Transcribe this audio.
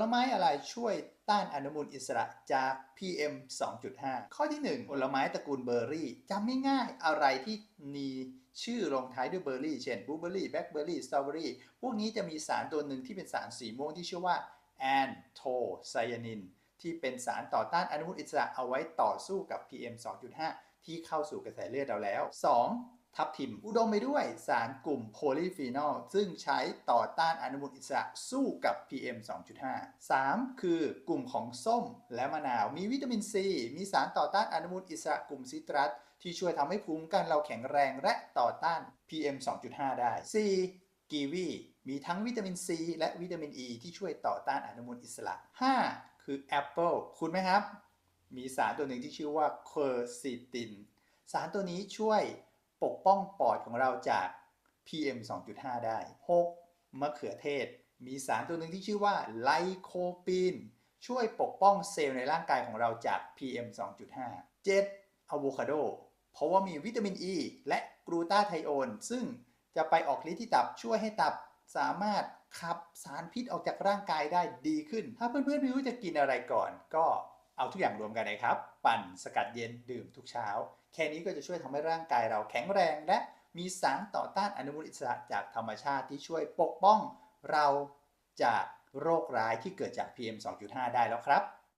ลไม้อะไรช่วยต้านอนุมูลอิสระจาก PM 2.5 ข้อที่ 1 ผลไม้ตระกูลเบอร์รี่จำง่ายๆอะไรที่มีชื่อลงท้ายด้วยเบอร์รี่ เช่นบลูเบอร์รี่ แบล็คเบอร์รี่ สตรอเบอรี่ พวกนี้จะมีสารตัวหนึ่งที่เป็นสารสีม่วงที่ชื่อว่าแอนโทไซยานิน ที่เป็นสารต่อต้านอนุมูลอิสระเอาไว้ต่อสู้กับ PM 2.5 ที่เข้าสู่กระแสเลือดเราแล้ว 2. ทับทิม อุดมไปด้วยสารกลุ่มโพลีฟีนอล ซึ่งใช้ต่อต้านอนุมูลอิสระสู้กับ PM 2.5 3. คือกลุ่มของส้มและมะนาว มีวิตามินซี มีสารต่อต้านอนุมูลอิสระกลุ่มซิตรัส ที่ช่วยทำให้ภูมิคุ้มกันเราแข็งแรงและต่อต้าน PM 2.5 ได้ 4. กีวีมีทั้งวิตามินซีและวิตามินอ e ีที่ช่วยต่อต้านอนุมูลอิสระ 5. คือแอปเปิลคุณไหมครับ มีสารตัวหนึ่งที่ชื่อว่าเคอร์ซิติน สารตัวนี้ช่วย ปกป้องปอดของเราจาก PM 2.5 ได้ 6. มะเขือเทศ มีสารตัวหนึ่งที่ชื่อว่าไลโคปีน ช่วยปกป้องเซลล์ในร่างกายของเราจาก PM 2.5 7. อะโวคาโด เพราะว่ามีวิตามินอ e ีและกลูตาไทโอน ซึ่งจะไปออกฤทธิ์ที่ตับช่วยให้ตับสามารถขับสารพิษออกจากร่างกายได้ดีขึ้น ถ้าเพื่อนๆไม่รู้จะกินอะไรก่อนก็ ทุกอย่างรวมกันนะครับ ปั่นสกัดเย็นดื่มทุกเช้า แค่นี้ก็จะช่วยทำให้ร่างกายเราแข็งแรงและมีสารต่อต้านอนุมูลอิสระจากธรรมชาติที่ช่วยปกป้องเราจากโรคร้ายที่เกิดจาก PM 2.5 ได้แล้วครับ